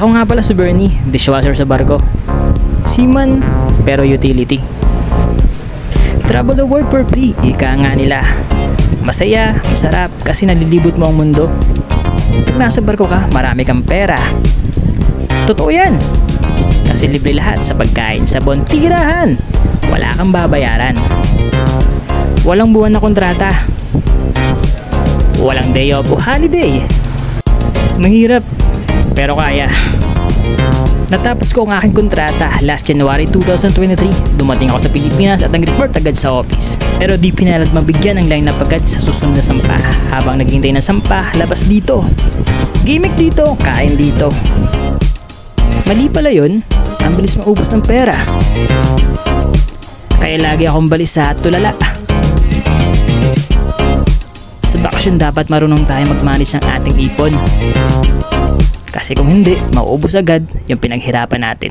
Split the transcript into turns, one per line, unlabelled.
Ako nga pala si Bernie, dishwasher sa barko. Seaman, pero utility. Travel the world for free, ika nga nila. Masaya, masarap, kasi nalilibot mo ang mundo. Pag nasa barko ka, marami kang pera. Totoo yan. Kasi libre lahat sa pagkain sa bontirahan. Wala kang babayaran. Walang buwan na kontrata. Walang day off o holiday. Mahirap, pero kaya. Natapos ko ang aking kontrata last January 2023. Dumating ako sa Pilipinas at nag-report agad sa office. Pero di pinalad mabigyan ng line up agad sa susunod na sampa. Habang naghintay ng sampa, labas dito. Gimmick dito, kain dito. Mali pala yun, ang bilis maubos ng pera. Kaya lagi akong balisa at tulala. Sa bakasyon dapat marunong tayo mag-manage ng ating ipon. Kasi kung hindi, mauubos agad yung pinaghirapan natin.